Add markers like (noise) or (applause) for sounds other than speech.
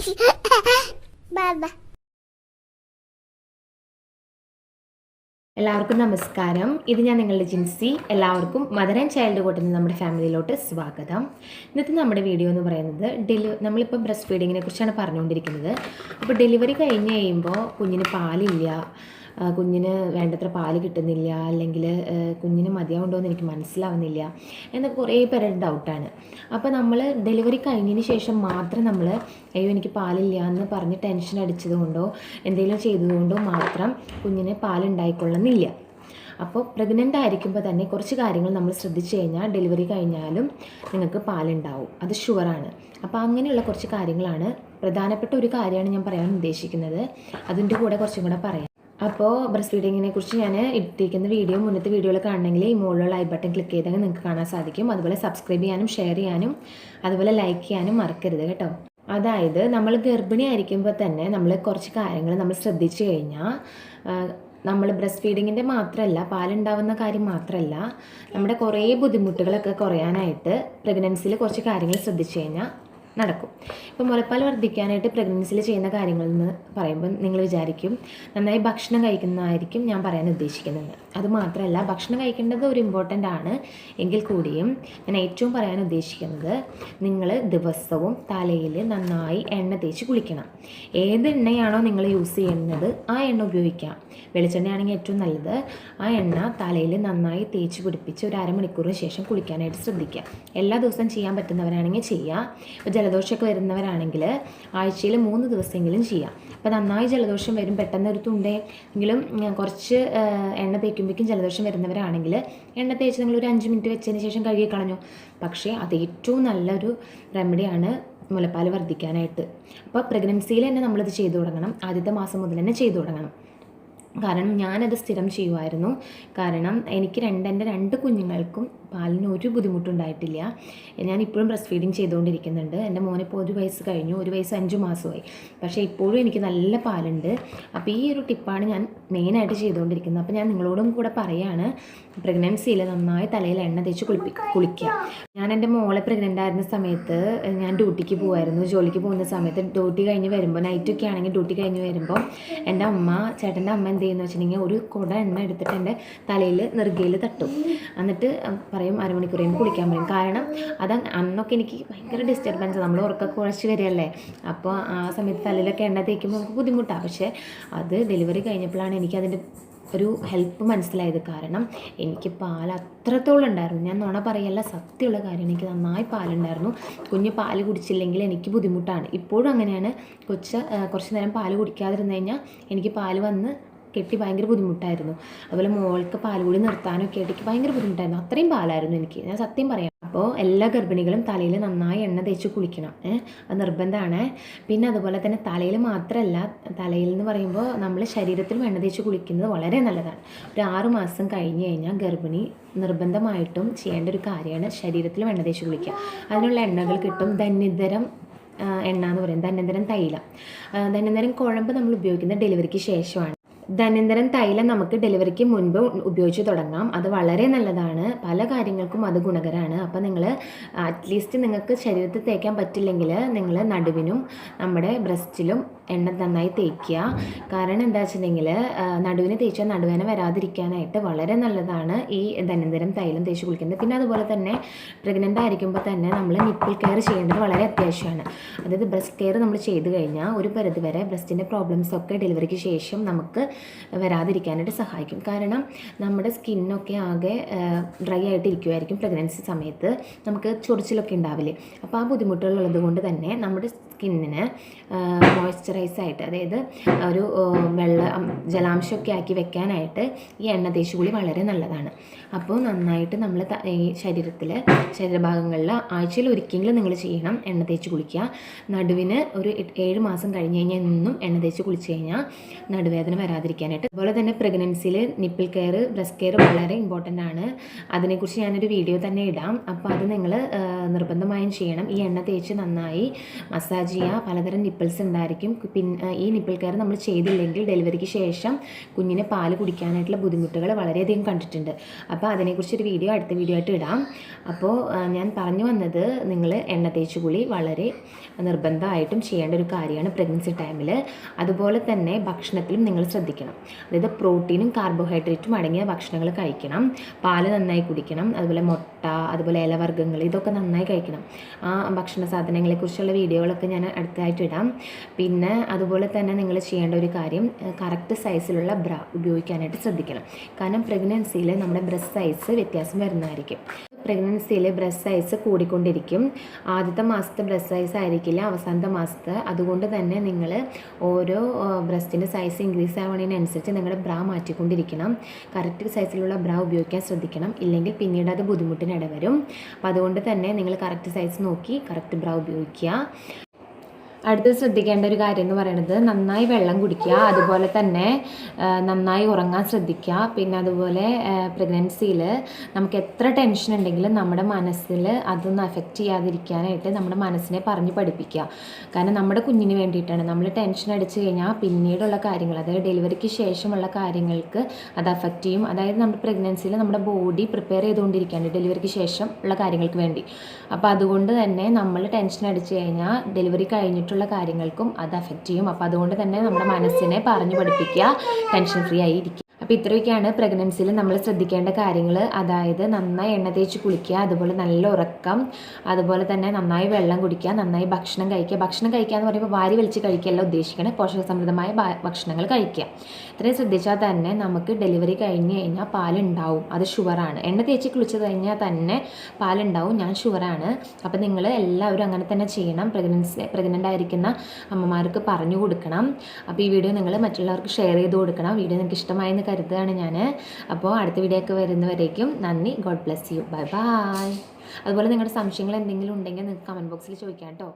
(laughs) എല്ലാവർക്കും നമസ്കാരം. ഇത് ഞാൻ നിങ്ങളുടെ ജിൻസി. എല്ലാവർക്കും മദർ ആൻഡ് ചൈൽഡ് കൂട്ടുന്ന നമ്മുടെ ഫാമിലിയിലോട്ട് സ്വാഗതം. ഇന്നത്തെ നമ്മുടെ വീഡിയോ എന്ന് പറയുന്നത് ഡെലി നമ്മളിപ്പോൾ ബ്രസ്റ്റ് ഫീഡിങ്ങിനെ കുറിച്ചാണ് പറഞ്ഞുകൊണ്ടിരിക്കുന്നത്. അപ്പോൾ ഡെലിവറി കഴിഞ്ഞ് കഴിയുമ്പോൾ കുഞ്ഞിന് പാലില്ല. കുഞ്ഞിന് വേണ്ടത്ര പാൽ കിട്ടുന്നില്ല അല്ലെങ്കിൽ കുഞ്ഞിന് മതിയാവുണ്ടോ എന്ന് എനിക്ക് മനസ്സിലാവുന്നില്ല എന്നൊക്കെ കുറേ പേരുടെ ഡൗട്ടാണ്. അപ്പോൾ നമ്മൾ ഡെലിവറി കഴിഞ്ഞതിന് ശേഷം മാത്രം നമ്മൾ അയ്യോ എനിക്ക് പാലില്ല എന്ന് പറഞ്ഞ് ടെൻഷൻ അടിച്ചതുകൊണ്ടോ എന്തെങ്കിലും ചെയ്തതുകൊണ്ടോ മാത്രം കുഞ്ഞിന് പാലുണ്ടായിക്കൊള്ളുന്നില്ല അപ്പോൾ പ്രഗ്നന്റ് ആയിരിക്കുമ്പോൾ തന്നെ കുറച്ച് കാര്യങ്ങൾ നമ്മൾ ശ്രദ്ധിച്ചു കഴിഞ്ഞാൽ ഡെലിവറി കഴിഞ്ഞാലും നിങ്ങൾക്ക് പാലുണ്ടാവും. അത് ഷുവറാണ് അപ്പോൾ അങ്ങനെയുള്ള കുറച്ച് കാര്യങ്ങളാണ് പ്രധാനപ്പെട്ട ഒരു കാര്യമാണ് ഞാൻ പറയാൻ ഉദ്ദേശിക്കുന്നത്. അതിന്റെ കൂടെ കുറച്ചും കൂടെ പറയാം. അപ്പോൾ ബ്രസ്റ്റ് ഫീഡിങ്ങിനെ കുറിച്ച് ഞാൻ ഇട്ടിരിക്കുന്ന വീഡിയോ മുന്നത്തെ വീഡിയോയിൽ കാണണമെങ്കിൽ ഈ മുകളിലുള്ള ഐ ബട്ടൺ ക്ലിക്ക് ചെയ്താൽ നിങ്ങൾക്ക് കാണാൻ സാധിക്കും. അതുപോലെ സബ്സ്ക്രൈബ് ചെയ്യാനും ഷെയർ ചെയ്യാനും അതുപോലെ ലൈക്ക് ചെയ്യാനും മറക്കരുത് കേട്ടോ. അതായത് നമ്മൾ ഗർഭിണി ആയിരിക്കുമ്പോൾ തന്നെ നമ്മൾ കുറച്ച് കാര്യങ്ങൾ നമ്മൾ ശ്രദ്ധിച്ചു കഴിഞ്ഞാൽ നമ്മൾ ബ്രസ്റ്റ് ഫീഡിങ്ങിന്റെ മാത്രമല്ല പാലുണ്ടാവുന്ന കാര്യം മാത്രമല്ല നമ്മുടെ കുറേ ബുദ്ധിമുട്ടുകളൊക്കെ കുറയാനായിട്ട് പ്രഗ്നൻസിയിൽ കുറച്ച് കാര്യങ്ങൾ ശ്രദ്ധിച്ചു കഴിഞ്ഞാൽ നടക്കും. ഇപ്പോൾ മുലപ്പാൽ വർദ്ധിക്കാനായിട്ട് പ്രഗ്നൻസിയിൽ ചെയ്യുന്ന കാര്യങ്ങൾ എന്ന് പറയുമ്പോൾ നിങ്ങൾ വിചാരിക്കും നന്നായി ഭക്ഷണം കഴിക്കുന്നതായിരിക്കും ഞാൻ പറയാൻ ഉദ്ദേശിക്കുന്നത്. അതുമാത്രമല്ല ഭക്ഷണം കഴിക്കേണ്ടത് ഒരു ഇമ്പോർട്ടന്റ് ആണ്. എങ്കിൽ കൂടിയും ഞാൻ ഏറ്റവും പറയാൻ ഉദ്ദേശിക്കുന്നത് നിങ്ങൾ ദിവസവും തലയിൽ നന്നായി എണ്ണ തേച്ച് കുളിക്കണം. ഏത് എണ്ണയാണോ നിങ്ങൾ യൂസ് ചെയ്യുന്നത് ആ എണ്ണ ഉപയോഗിക്കാം. വെളിച്ചെണ്ണയാണെങ്കിൽ ഏറ്റവും നല്ലത്. ആ എണ്ണ തലയിൽ നന്നായി തേച്ച് പിടിപ്പിച്ച് ഒരു അരമണിക്കൂറിന് ശേഷം കുളിക്കാനായിട്ട് ശ്രദ്ധിക്കുക. എല്ലാ ദിവസവും ചെയ്യാൻ പറ്റുന്നവരാണെങ്കിൽ ചെയ്യുക ഇപ്പോൾ ജലദോഷമൊക്കെ വരുന്നവരാണെങ്കിൽ ആഴ്ചയിൽ മൂന്ന് ദിവസമെങ്കിലും ചെയ്യാം. അപ്പോൾ നന്നായി ജലദോഷം വരും പെട്ടെന്ന് ഒരു തുണ്ടെങ്കിലും കുറച്ച് എണ്ണ തേക്കുമ്പോഴേക്കും ജലദോഷം വരുന്നവരാണെങ്കിൽ എണ്ണ തേച്ച് നിങ്ങൾ ഒരു അഞ്ച് മിനിറ്റ് വെച്ചതിന് ശേഷം കഴുകി കളഞ്ഞു. പക്ഷേ അത് ഏറ്റവും നല്ലൊരു റെമഡിയാണ് മുലപ്പാൽ വർദ്ധിക്കാനായിട്ട്. അപ്പോൾ പ്രഗ്നൻസിയിൽ തന്നെ നമ്മളിത് ചെയ്തു തുടങ്ങണം. ആദ്യത്തെ മാസം മുതൽ തന്നെ ചെയ്തു തുടങ്ങണം. കാരണം ഞാനത് സ്ഥിരം ചെയ്യുമായിരുന്നു കാരണം എനിക്ക് രണ്ട് എന്റെ രണ്ട് കുഞ്ഞുങ്ങൾക്കും പാലിന് ഒരു ബുദ്ധിമുട്ടുണ്ടായിട്ടില്ല. ഞാൻ ഇപ്പോഴും ബ്രസ്റ്റ് ഫീഡിങ് ചെയ്തുകൊണ്ടിരിക്കുന്നുണ്ട്. എന്റെ മോനിപ്പോൾ ഒരു വയസ്സ് കഴിഞ്ഞു. ഒരു വയസ്സ് അഞ്ച് മാസമായി. പക്ഷേ ഇപ്പോഴും എനിക്ക് നല്ല പാലുണ്ട്. അപ്പോൾ ഈ ഒരു ടിപ്പാണ് ഞാൻ മെയിനായിട്ട് ചെയ്തുകൊണ്ടിരിക്കുന്നത്. അപ്പോൾ ഞാൻ നിങ്ങളോടും കൂടെ പറയാണ് പ്രഗ്നൻസിയിൽ നന്നായി തലയിൽ എണ്ണ തേച്ച് കുളിപ്പി കുളിക്കുക. ഞാൻ എന്റെ മോളെ പ്രഗ്നന്റ് ആയിരുന്ന സമയത്ത് ഞാൻ ഡ്യൂട്ടിക്ക് പോകുമായിരുന്നു ജോലിക്ക് പോകുന്ന സമയത്ത് ഡ്യൂട്ടി കഴിഞ്ഞ് വരുമ്പോൾ നൈറ്റൊക്കെ ആണെങ്കിൽ ഡ്യൂട്ടി കഴിഞ്ഞ് വരുമ്പോൾ എന്റെ അമ്മ ചേട്ടന്റെ അമ്മ എന്ത് ചെയ്യുന്നു വെച്ചിട്ടുണ്ടെങ്കിൽ ഒരു കുട എണ്ണ എടുത്തിട്ട് എന്റെ തലയിൽ നെറുകയിൽ തട്ടും. എന്നിട്ട് പറയും അരമണിക്കൂർ കഴിയുമ്പോൾ കുളിക്കാൻ പറയും. കാരണം അത് അന്നൊക്കെ എനിക്ക് ഭയങ്കര ഡിസ്റ്റർബൻസ് നമ്മൾ ഉറക്കം കുറച്ച് വരികയല്ലേ. അപ്പോൾ ആ സമയത്ത് തലയിലൊക്കെ എണ്ണ തേക്കുമ്പോൾ നമുക്ക് ബുദ്ധിമുട്ടാണ് പക്ഷേ അത് ഡെലിവറി കഴിഞ്ഞപ്പോഴാണ് എനിക്ക് എനിക്കതിന്റെ ഒരു ഹെൽപ്പ് മനസ്സിലായത്. കാരണം എനിക്ക് പാൽ അത്രത്തോളം ഉണ്ടായിരുന്നു. ഞാൻ നുണ പറയല്ല സത്യമുള്ള കാര്യം. എനിക്ക് നന്നായി പാലുണ്ടായിരുന്നു. കുഞ്ഞ് പാൽ കുടിച്ചില്ലെങ്കിൽ എനിക്ക് ബുദ്ധിമുട്ടാണ്. ഇപ്പോഴും അങ്ങനെയാണ്. കൊച്ച കുറച്ച് നേരം പാൽ കുടിക്കാതിരുന്നു കഴിഞ്ഞാൽ എനിക്ക് പാൽ വന്ന് കെട്ടി ഭയങ്കര ബുദ്ധിമുട്ടായിരുന്നു. അതുപോലെ മോൾക്ക് പാൽ കൂടി നിർത്താനൊക്കെ ആയിട്ട് ഭയങ്കര ബുദ്ധിമുട്ടായിരുന്നു. അത്രയും പാലായിരുന്നു എനിക്ക്. ഞാൻ സത്യം പറയാം. അപ്പോൾ എല്ലാ ഗർഭിണികളും തലയിൽ നന്നായി എണ്ണ തേച്ച് കുളിക്കണം. അത് നിർബന്ധമാണ്. പിന്നെ അതുപോലെ തന്നെ തലയിൽ മാത്രമല്ല തലയിൽ എന്ന് പറയുമ്പോൾ നമ്മൾ ശരീരത്തിലും എണ്ണ തേച്ച് കുളിക്കുന്നത് വളരെ നല്ലതാണ്. ഒരു ആറ് മാസം കഴിഞ്ഞ് കഴിഞ്ഞാൽ ഗർഭിണി നിർബന്ധമായിട്ടും ചെയ്യേണ്ട ഒരു കാര്യമാണ് ശരീരത്തിലും എണ്ണ തേച്ച് കുളിക്കുക. അതിനുള്ള എണ്ണകൾ കിട്ടും ധന്യതരം എണ്ണ എന്ന് പറയും. ധന്യന്തരം തൈലം. ധന്യതരം കുഴമ്പ് നമ്മൾ ഉപയോഗിക്കുന്നത് ഡെലിവറിക്ക് ശേഷമാണ്. ധന്യന്തരം തൈലം നമുക്ക് ഡെലിവറിക്ക് മുൻപ് ഉപയോഗിച്ച് തുടങ്ങാം. അത് വളരെ നല്ലതാണ്. പല കാര്യങ്ങൾക്കും അത് ഗുണകരമാണ് അപ്പോൾ നിങ്ങൾ അറ്റ്ലീസ്റ്റ് നിങ്ങൾക്ക് ശരീരത്തിൽ തേക്കാൻ പറ്റില്ലെങ്കിൽ നിങ്ങൾ നടുവിനും നമ്മുടെ ബ്രസ്റ്റിലും എണ്ണ നന്നായി തേക്കുക. കാരണം എന്താ വെച്ചിട്ടുണ്ടെങ്കിൽ നടുവിന് തേച്ചാൽ നടുവേന വരാതിരിക്കാനായിട്ട് വളരെ നല്ലതാണ് ഈ ധനന്തരം തൈലം തേച്ച് കുളിക്കുന്നത്. പിന്നെ അതുപോലെ തന്നെ പ്രഗ്നന്റ് ആയിരിക്കുമ്പോൾ തന്നെ നമ്മൾ നിപ്പിൾ കെയർ ചെയ്യേണ്ടത് വളരെ അത്യാവശ്യമാണ്. അതായത് ബ്രസ്റ്റ് കെയർ നമ്മൾ ചെയ്ത് കഴിഞ്ഞാൽ ഒരു പരിധിവരെ ബ്രസ്റ്റിന്റെ പ്രോബ്ലംസൊക്കെ ഡെലിവറിക്ക് ശേഷം നമുക്ക് വരാതിരിക്കാനായിട്ട് സഹായിക്കും. കാരണം നമ്മുടെ സ്കിന്നൊക്കെ ആകെ ഡ്രൈ ആയിട്ട് ഇരിക്കുമായിരിക്കും പ്രഗ്നൻസി സമയത്ത്. നമുക്ക് ചൊറിച്ചിലൊക്കെ ഉണ്ടാവില്ലേ? അപ്പോൾ ആ ബുദ്ധിമുട്ടുകളുള്ളത് കൊണ്ട് തന്നെ നമ്മുടെ സ്കിന്നിന് മോയ്സ്ചറൈസ് ആയിട്ട് അതായത് ഒരു വെള്ള ജലാംശമൊക്കെ ആക്കി വെക്കാനായിട്ട് ഈ എണ്ണ തേച്ച് കുളി വളരെ നല്ലതാണ്. അപ്പോൾ നന്നായിട്ട് നമ്മൾ ഈ ശരീരത്തിൽ ശരീരഭാഗങ്ങളിൽ ആഴ്ചയിൽ ഒരിക്കലെങ്കിലും നിങ്ങൾ ചെയ്യണം എണ്ണ തേച്ച് കുളിക്കുക. നടുവിന് ഒരു ഏഴ് മാസം കഴിഞ്ഞ് കഴിഞ്ഞാൽ എന്നും എണ്ണ തേച്ച് കുളിച്ച് കഴിഞ്ഞാൽ നടുവേദന വരാതിരിക്കാനായിട്ട്. അതുപോലെ തന്നെ പ്രഗ്നൻസിയിൽ നിപ്പിൾ കെയർ ബ്രസ്റ്റ് കെയർ വളരെ ഇമ്പോർട്ടന്റ് ആണ്. അതിനെക്കുറിച്ച് ഞാനൊരു വീഡിയോ തന്നെ ഇടാം. അപ്പോൾ അത് നിങ്ങൾ നിർബന്ധമായും ചെയ്യണം. ഈ എണ്ണ തേച്ച് നന്നായി മസാജ് ചെയ്യുക പലതരം നിപ്പിൾസ് ഉണ്ടായിരിക്കും. പിന്നെ ഈ നിപ്പിൾ കെയർ നമ്മൾ ചെയ്തില്ലെങ്കിൽ ഡെലിവറിക്ക് ശേഷം കുഞ്ഞിന് പാൽ കുടിക്കാനായിട്ടുള്ള ബുദ്ധിമുട്ടുകൾ വളരെയധികം കണ്ടിട്ടുണ്ട്. അപ്പോൾ അതിനെക്കുറിച്ചൊരു വീഡിയോ അടുത്ത വീഡിയോ ആയിട്ട് ഇടാം. അപ്പോൾ ഞാൻ പറഞ്ഞു വന്നത് നിങ്ങൾ എണ്ണ തേച്ച് കുളി വളരെ നിർബന്ധമായിട്ടും ചെയ്യേണ്ട ഒരു കാര്യമാണ് പ്രഗ്നൻസി ടൈമിൽ അതുപോലെ തന്നെ ഭക്ഷണത്തിലും നിങ്ങൾ ശ്രദ്ധിക്കണം. അതായത് പ്രോട്ടീനും കാർബോഹൈഡ്രേറ്റും അടങ്ങിയ ഭക്ഷണങ്ങൾ കഴിക്കണം. പാൽ നന്നായി കുടിക്കണം. അതുപോലെ മുട്ട അതുപോലെ ഇലവർഗങ്ങൾ ഇതൊക്കെ നന്നായി കഴിക്കണം. ആ ഭക്ഷണ സാധനങ്ങളെക്കുറിച്ചുള്ള വീഡിയോകളൊക്കെ ഞാൻ അടുത്തായിട്ട് ഇടാം. പിന്നെ അതുപോലെ തന്നെ നിങ്ങൾ ചെയ്യേണ്ട ഒരു കാര്യം കറക്റ്റ് സൈസിലുള്ള ബ്ര ഉപയോഗിക്കാനായിട്ട് ശ്രദ്ധിക്കണം. കാരണം പ്രഗ്നൻസിയിൽ നമ്മുടെ ബ്രസ്റ്റ് സൈസ് വ്യത്യാസം വരുന്നതായിരിക്കും. പ്രഗ്നൻസിയിൽ ബ്രസ്റ്റ് സൈസ് കൂടിക്കൊണ്ടിരിക്കും. ആദ്യത്തെ മാസത്തെ ബ്രസ്റ്റ് സൈസ് ആയിരിക്കില്ല അവസാനത്തെ മാസത്തെ. അതുകൊണ്ട് തന്നെ നിങ്ങൾ ഓരോ ബ്രസ്റ്റിന്റെ സൈസ് ഇൻക്രീസ് ആവുന്നതിനനുസരിച്ച് നിങ്ങളുടെ ബ്ര മാറ്റിക്കൊണ്ടിരിക്കണം. കറക്റ്റ് സൈസിലുള്ള ബ്ര ഉപയോഗിക്കാൻ ശ്രദ്ധിക്കണം. ഇല്ലെങ്കിൽ പിന്നീട് അത് ബുദ്ധിമുട്ടിന് ഇടവരും. അപ്പോൾ അതുകൊണ്ട് തന്നെ നിങ്ങൾ കറക്റ്റ് സൈസ് നോക്കി കറക്റ്റ് ബ്രൗ ഉപയോഗിക്കുക. അടുത്ത് ശ്രദ്ധിക്കേണ്ട ഒരു കാര്യം എന്ന് പറയുന്നത് നന്നായി വെള്ളം കുടിക്കുക അതുപോലെ തന്നെ നന്നായി ഉറങ്ങാൻ ശ്രദ്ധിക്കുക. പിന്നെ അതുപോലെ പ്രഗ്നൻസിയിൽ നമുക്ക് എത്ര ടെൻഷൻ ഉണ്ടെങ്കിലും നമ്മുടെ മനസ്സിൽ അതൊന്നും അഫക്റ്റ് ചെയ്യാതിരിക്കാനായിട്ട് നമ്മുടെ മനസ്സിനെ പറഞ്ഞ് പഠിപ്പിക്കുക. കാരണം നമ്മുടെ കുഞ്ഞിന് വേണ്ടിയിട്ടാണ്. നമ്മൾ ടെൻഷൻ അടിച്ചു കഴിഞ്ഞാൽ പിന്നീടുള്ള കാര്യങ്ങൾ അതായത് ഡെലിവറിക്ക് ശേഷമുള്ള കാര്യങ്ങൾക്ക് അത് അഫക്റ്റ് ചെയ്യും. അതായത് നമ്മുടെ പ്രഗ്നൻസിയിൽ നമ്മുടെ ബോഡി പ്രിപ്പയർ ചെയ്തുകൊണ്ടിരിക്കുകയാണ് ഡെലിവറിക്ക് ശേഷം ഉള്ള കാര്യങ്ങൾക്ക് വേണ്ടി. അപ്പോൾ അതുകൊണ്ട് തന്നെ നമ്മൾ ടെൻഷൻ അടിച്ചു കഴിഞ്ഞാൽ ഡെലിവറി കഴിഞ്ഞിട്ടുള്ള കാര്യങ്ങൾക്കും അത് അഫക്റ്റ് ചെയ്യും. അപ്പോൾ അതുകൊണ്ട് തന്നെ നമ്മുടെ മനസ്സിനെ പറഞ്ഞു പഠിപ്പിക്കുക. ടെൻഷൻ ഫ്രീ ആയി ഇരിക്കുക. അപ്പോൾ ഇത്രയൊക്കെയാണ് പ്രഗ്നൻസിയിൽ നമ്മൾ ശ്രദ്ധിക്കേണ്ട കാര്യങ്ങൾ അതായത് നന്നായി എണ്ണ തേച്ച് കുളിക്കുക അതുപോലെ നല്ല ഉറക്കം അതുപോലെ തന്നെ നന്നായി വെള്ളം കുടിക്കുക നന്നായി ഭക്ഷണം കഴിക്കുക. ഭക്ഷണം കഴിക്കുക എന്ന് പറയുമ്പോൾ വാരി വലിച്ച് കഴിക്കുകയല്ല ഉദ്ദേശിക്കണേ. പോഷകസമൃദ്ധമായ ഭക്ഷണങ്ങൾ കഴിക്കുക. ഇത്രയും ശ്രദ്ധിച്ചാൽ തന്നെ നമുക്ക് ഡെലിവറി കഴിഞ്ഞ് കഴിഞ്ഞാൽ പാലുണ്ടാവും. അത് ഷുവറാണ് എണ്ണ തേച്ച് കുളിച്ച് കഴിഞ്ഞാൽ തന്നെ പാലുണ്ടാവും. ഞാൻ ഷുവറാണ് അപ്പോൾ നിങ്ങൾ എല്ലാവരും അങ്ങനെ തന്നെ ചെയ്യണം. പ്രഗ്നൻസി പ്രഗ്നന്റ് ആയിരിക്കുന്ന അമ്മമാർക്ക് പറഞ്ഞു കൊടുക്കണം. അപ്പോൾ ഈ വീഡിയോ നിങ്ങൾ മറ്റുള്ളവർക്ക് ഷെയർ ചെയ്ത് കൊടുക്കണം. വീഡിയോ നിങ്ങൾക്ക് ഇഷ്ടമായി എന്ന് കരുതുകയാണ് ഞാൻ അപ്പോൾ അടുത്ത വീഡിയോ ഒക്കെ വരുന്നവരേക്കും നന്ദി. God bless you bye bye അതുപോലെ നിങ്ങളുടെ സംശയങ്ങൾ എന്തെങ്കിലും ഉണ്ടെങ്കിൽ നിങ്ങൾക്ക് കമന്റ് ബോക്സിൽ ചോദിക്കാം കേട്ടോ.